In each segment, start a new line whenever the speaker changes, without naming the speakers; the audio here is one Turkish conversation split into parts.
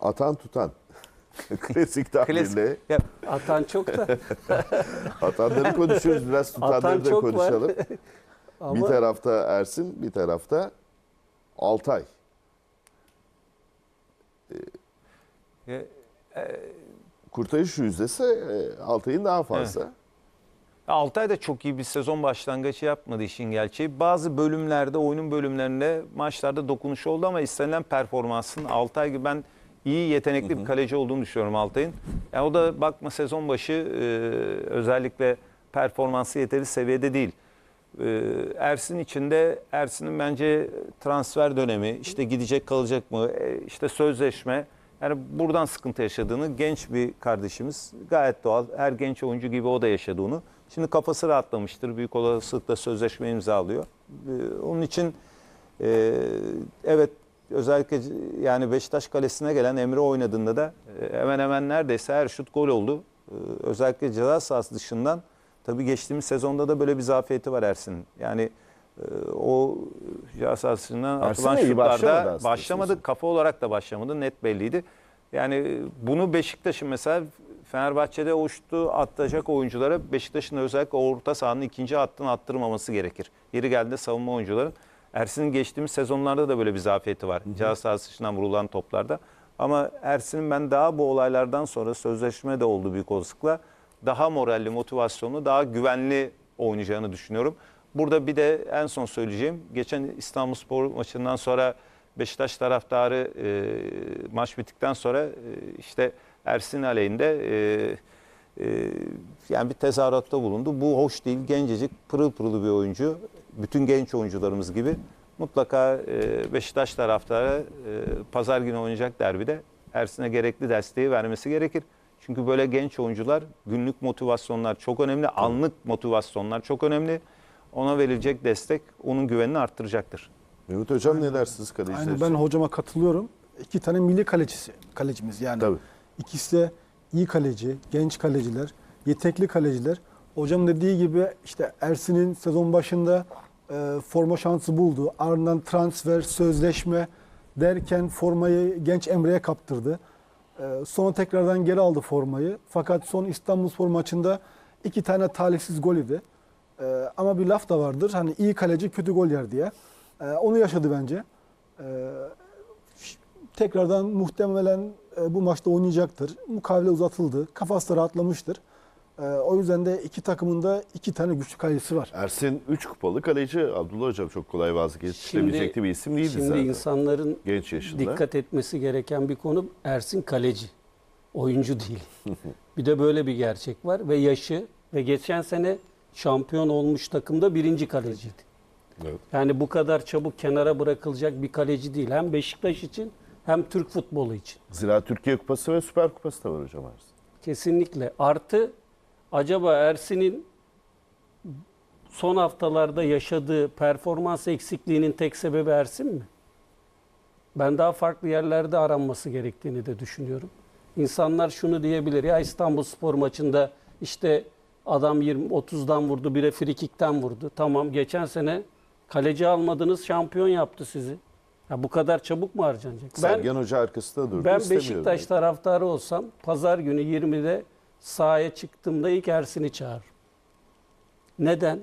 Atan tutan. Klasik tabirle.
Ya, atan çok da.
Atanları konuşuyoruz. Biraz tutanları
Atan
da konuşalım. Bir
Ama
tarafta Ersin, bir tarafta Altay.
Ya,
Kurtarış yüzdesi e, Altay'ın daha fazla.
Altay da çok iyi bir sezon başlangıcı yapmadı işin gerçeği. Bazı bölümlerde, oyunun bölümlerinde maçlarda dokunuş oldu ama istenilen performansın Altay gibi ben iyi yetenekli bir kaleci olduğunu düşünüyorum Altay'ın. Yani o da bakma sezon başı e, özellikle performansı yeteri seviyede değil. E, Ersin için de Ersin'in bence transfer dönemi, işte gidecek kalacak mı, e, işte sözleşme. Yani buradan sıkıntı yaşadığını genç bir kardeşimiz gayet doğal. Her genç oyuncu gibi o da yaşadığını. Şimdi kafası rahatlamıştır. Büyük olasılıkla sözleşme imzalıyor. Ee, Onun için e, evet özellikle yani Beşiktaş kalesine gelen Emre oynadığında da e, hemen hemen neredeyse her şut gol oldu. Ee, Özellikle ceza sahası dışından tabii geçtiğimiz sezonda da böyle bir zafiyeti var Ersin'in. Yani e, o ceza sahasından
Ersin
atılan şutlarda başlamadı. Kafa olarak da başlamadı. Net belliydi. Yani bunu Beşiktaş'ın mesela Fenerbahçe'de uçtu atacak oyunculara Beşiktaş'ın özellikle orta sahanın ikinci hattını attırmaması gerekir. Yeri geldiğinde savunma oyuncuların. Ersin'in geçtiğimiz sezonlarda da böyle bir zafiyeti var. Ceza sahası dışından vurulan toplarda. Ama Ersin'in ben daha bu olaylardan sonra sözleşme de oldu büyük olasılıkla. Daha moralli, motivasyonlu, daha güvenli oynayacağını düşünüyorum. Burada bir de en son söyleyeceğim. Geçen İstanbulspor maçından sonra Beşiktaş taraftarı e, maç bittikten sonra e, işte Ersin aleyhinde e, e, yani bir tezahüratta bulundu. Bu hoş değil. Gencecik, pırıl pırıl bir oyuncu. Bütün genç oyuncularımız gibi. Mutlaka e, Beşiktaş taraftarı e, pazar günü oynayacak derbide Ersin'e gerekli desteği vermesi gerekir. Çünkü böyle genç oyuncular günlük motivasyonlar çok önemli. Anlık motivasyonlar çok önemli. Ona verilecek destek onun güvenini arttıracaktır.
Mehmet Hocam ne dersiniz kaleciler
Aynen
için?
ben hocama katılıyorum. İki tane milli kalecisi, kalecimiz yani.
Tabii.
İkisi de iyi kaleci, genç kaleciler, yetenekli kaleciler. Hocam dediği gibi işte Ersin'in sezon başında e, forma şansı buldu. Ardından transfer, sözleşme derken formayı genç Emre'ye kaptırdı. E, sonra tekrardan geri aldı formayı. Fakat son İstanbulspor maçında iki tane talihsiz gol yedi. E, ama bir laf da vardır. Hani iyi kaleci kötü gol yer diye. E, onu yaşadı bence. E, tekrardan muhtemelen e, bu maçta oynayacaktır. Mukavele uzatıldı. Kafası rahatlamıştır. E, o yüzden de iki takımın da iki tane güçlü kalecisi var.
Ersin 3 kupalı kaleci. Abdullah Hocam çok kolay vazgeçilebilecek bir isim değildi
Şimdi
zaten.
insanların
Genç yaşında.
dikkat etmesi gereken bir konu Ersin kaleci. Oyuncu değil. bir de böyle bir gerçek var ve yaşı ve geçen sene şampiyon olmuş takımda birinci kaleciydi.
Evet.
Yani bu kadar çabuk kenara bırakılacak bir kaleci değil. Hem Beşiktaş için hem Türk futbolu için.
Zira Türkiye Kupası ve Süper Kupası da var hocam Ersin.
Kesinlikle. Artı acaba Ersin'in son haftalarda yaşadığı performans eksikliğinin tek sebebi Ersin mi? Ben daha farklı yerlerde aranması gerektiğini de düşünüyorum. İnsanlar şunu diyebilir ya İstanbul Spor maçında işte adam 20 30'dan vurdu, bire frikikten vurdu. Tamam geçen sene kaleci almadınız, şampiyon yaptı sizi. Ya bu kadar çabuk mu harcanacak? Ben
Sergen Hoca arkasında durdu.
ben. Beşiktaş taraftarı olsam pazar günü 20'de sahaya çıktığımda ilk Ersin'i çağırırım. Neden?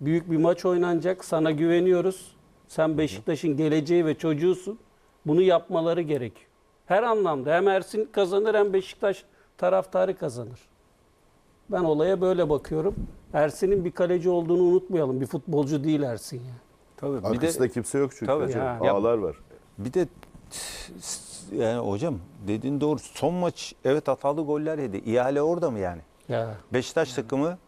Büyük bir maç oynanacak. Sana güveniyoruz. Sen Beşiktaş'ın geleceği ve çocuğusun. Bunu yapmaları gerekiyor. Her anlamda hem Ersin kazanır hem Beşiktaş taraftarı kazanır. Ben olaya böyle bakıyorum. Ersin'in bir kaleci olduğunu unutmayalım. Bir futbolcu değil Ersin yani.
Tabii. Bir de
Arkasında kimse yok çünkü
Tabii.
hocam.
Ya.
Ağlar var.
Bir de yani hocam dediğin doğru. Son maç evet hatalı goller yedi. İhale orada mı yani?
Ya
Beşiktaş takımı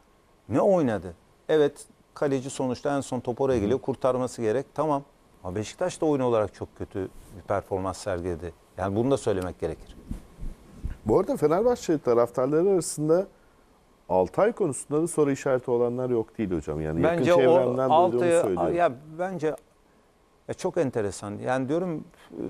ne oynadı? Evet kaleci sonuçta en son top oraya geliyor. Kurtarması gerek. Tamam. Ama Beşiktaş da oyun olarak çok kötü bir performans sergiledi. Yani bunu da söylemek gerekir.
Bu arada Fenerbahçe taraftarları arasında Altay konusunda da soru işareti olanlar yok değil hocam. Yani
bence
yakın
o
çevremden duyduğumu
Altay'a
söylüyorum.
ya bence ya çok enteresan. Yani diyorum e,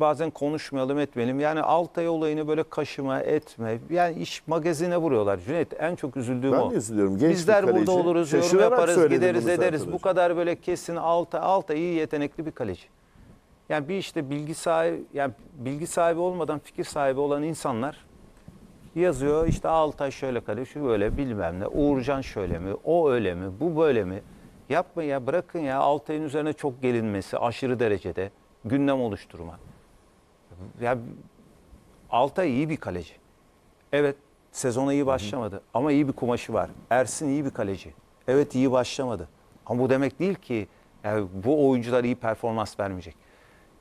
bazen konuşmayalım etmeyelim. Yani Altay olayını böyle kaşıma etme. Yani iş magazine vuruyorlar. Cüneyt en çok üzüldüğüm
ben
o.
de üzülüyorum. Genç
Bizler
kaleci.
burada oluruz, yorum yaparız, gideriz,
bunu zaten
ederiz. Bu kadar böyle kesin Altay, Altay iyi yetenekli bir kaleci. Yani bir işte bilgi sahibi yani bilgi sahibi olmadan fikir sahibi olan insanlar yazıyor işte Altay şöyle kalıyor, şu böyle bilmem ne. Uğurcan şöyle mi? O öyle mi? Bu böyle mi? Yapma ya bırakın ya Altay'ın üzerine çok gelinmesi aşırı derecede gündem oluşturma. Ya Altay iyi bir kaleci. Evet sezona iyi başlamadı ama iyi bir kumaşı var. Ersin iyi bir kaleci. Evet iyi başlamadı. Ama bu demek değil ki yani bu oyuncular iyi performans vermeyecek.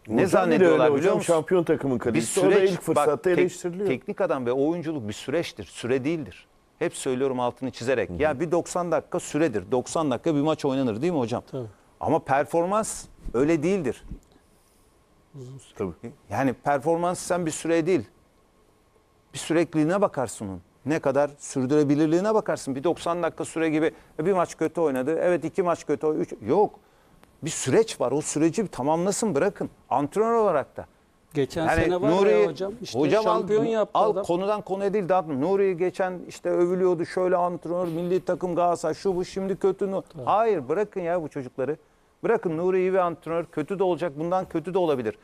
Ne
Hocam
zannediyorlar
öyle
biliyor
hocam,
musun?
Şampiyon takımın
Bir
kalecisi. o da
süreç,
ilk fırsatta
bak, tek-
eleştiriliyor.
teknik adam ve oyunculuk bir süreçtir, süre değildir. Hep söylüyorum altını çizerek. Ya bir 90 dakika süredir. 90 dakika bir maç oynanır değil mi hocam?
Tabii.
Ama performans öyle değildir.
Tabii.
Yani performans sen bir süre değil. Bir sürekliliğine bakarsın onun. Ne kadar sürdürebilirliğine bakarsın. Bir 90 dakika süre gibi e, bir maç kötü oynadı. Evet iki maç kötü oynadı. Üç, yok. Bir süreç var. O süreci bir tamamlasın bırakın. Antrenör olarak da.
Geçen
Yani
sene var
Nuri'yi-
ya hocam. İşte
hocam
şampiyon
al,
yaptı
al
adam.
konudan konuya değil dağıtma. Nuri'yi geçen işte övülüyordu şöyle antrenör, milli takım Galatasaray şu bu şimdi kötü. Nu- Hayır bırakın ya bu çocukları. Bırakın Nuri iyi bir antrenör. Kötü de olacak bundan kötü de olabilir.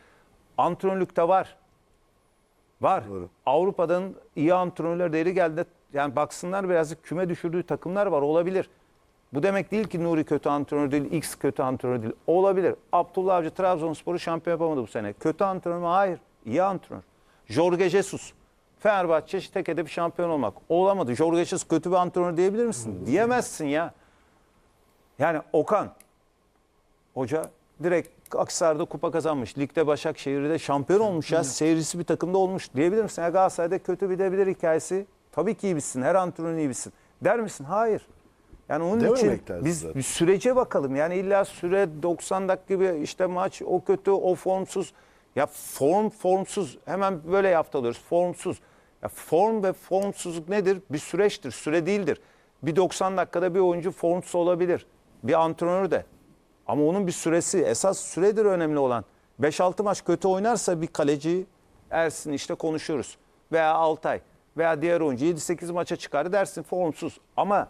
Antrenörlükte var. Var.
Doğru.
Avrupa'dan iyi antrenörler değeri geldi. Yani baksınlar birazcık küme düşürdüğü takımlar var olabilir. Bu demek değil ki Nuri kötü antrenör değil, X kötü antrenör değil. Olabilir. Abdullah Avcı Trabzonspor'u şampiyon yapamadı bu sene. Kötü antrenör mü? Hayır. İyi antrenör. Jorge Jesus. Fenerbahçe tek hedefi şampiyon olmak. Olamadı. Jorge Jesus kötü bir antrenör diyebilir misin? Diyemezsin ya. Yani Okan Hoca direkt Aksar'da kupa kazanmış. Ligde Başakşehir'de şampiyon olmuş ya. Seyircisi bir takımda olmuş. Diyebilir misin? Ya Galatasaray'da kötü bir de bilir hikayesi. Tabii ki iyi bilsin. Her antrenör iyi bilsin. Der misin? Hayır. Yani onun
Dememek
için
lazım
biz
zaten.
bir sürece bakalım. Yani illa süre 90 dakika gibi işte maç o kötü, o formsuz. Ya form formsuz. Hemen böyle yaptırıyoruz. Formsuz. Ya form ve formsuzluk nedir? Bir süreçtir, süre değildir. Bir 90 dakikada bir oyuncu formsuz olabilir. Bir antrenör de. Ama onun bir süresi, esas süredir önemli olan. 5-6 maç kötü oynarsa bir kaleci Ersin işte konuşuyoruz. Veya Altay veya diğer oyuncu 7-8 maça çıkar dersin formsuz. Ama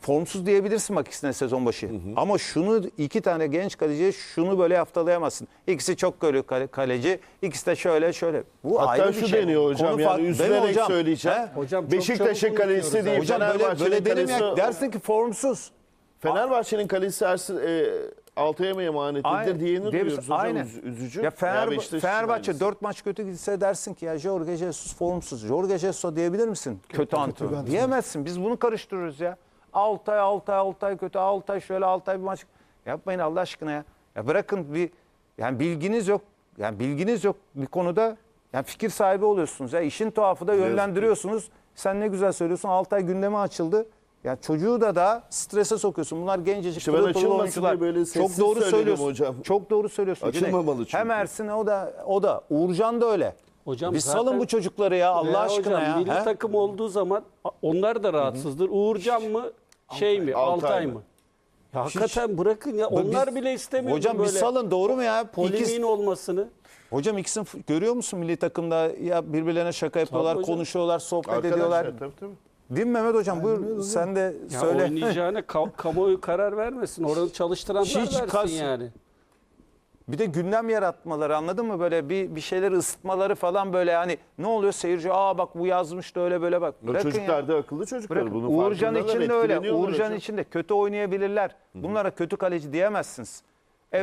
formsuz diyebilirsin bak ikisine sezon başı. Ama şunu iki tane genç kaleciye şunu böyle haftalayamazsın. İkisi çok kale- kaleci, ikisi de şöyle şöyle. Bu
Hatta
ayrı bir
şu
şey.
deniyor hocam
Konu
yani üzülerek
hocam?
söyleyeceğim.
He?
Hocam
Beşiktaş'ın kalecisi değil,
Hocam böyle, böyle denemek
kalecisi.
dersin ki formsuz.
Fenerbahçe'nin kalecisi Ersin e, Altay'a mı emanet edilir
Aynen.
diyeni
Diyebilirsin.
duyuyoruz hocam.
Aynen.
Üz- üzücü.
Ya Fener,
Beşiktaş
Fenerbahçe
aynısı.
4 maç kötü gitse dersin ki ya Jorge Jesus formsuz. Jorge Jesus diyebilir misin? Kötü,
kötü
antrenör. Diyemezsin. Biz bunu karıştırıyoruz ya. Altay, Altay, Altay kötü. Altay şöyle, Altay bir maç. Yapmayın Allah aşkına ya. Ya bırakın bir yani bilginiz yok. Yani bilginiz yok bir konuda. Yani fikir sahibi oluyorsunuz. Ya işin tuhafı da yönlendiriyorsunuz. Sen ne güzel söylüyorsun. Altay gündeme açıldı. Ya çocuğu da da strese sokuyorsun. Bunlar gencecik
İşte ben
pırıl pırıl
açılmasın
oyuncular.
diye böyle
Çok
sessiz
doğru
söyledim
söylüyorsun.
hocam.
Çok doğru söylüyorsun.
Açılmamalı
Cüneyt.
çünkü.
Hem Ersin o da o da Uğurcan da öyle.
Hocam
Biz
zaten-
salın bu çocukları ya Allah
Veya
aşkına
hocam,
ya.
Milli
he?
takım olduğu zaman onlar da rahatsızdır. Uğurcan mı şey mi
Altay
Altay,
mı?
mı? Ya hakikaten bırakın ya
Biz-
onlar bile istemiyor
Hocam
böyle
bir salın doğru mu ya?
polemiğin olmasını.
hocam ikisini f- görüyor musun milli takımda ya birbirlerine şaka yapıyorlar,
hocam.
konuşuyorlar, sohbet
Arkadaşlar,
ediyorlar.
Tabii tabii.
Değil mi Mehmet hocam? Buyur sen de
Ya
söyle.
oynayacağına ka- kamuoyu karar vermesin. Oranı çalıştıranlar
Hiç
versin
kas-
yani.
Bir de gündem yaratmaları anladın mı? Böyle bir bir şeyleri ısıtmaları falan böyle hani ne oluyor seyirci aa bak bu yazmış da öyle böyle bak. Bırakın
çocuklar
ya.
da akıllı çocuklar.
Bırakın.
Bunun
Uğurcan için de öyle. Uğurcan için de kötü oynayabilirler. Bunlara kötü kaleci diyemezsiniz.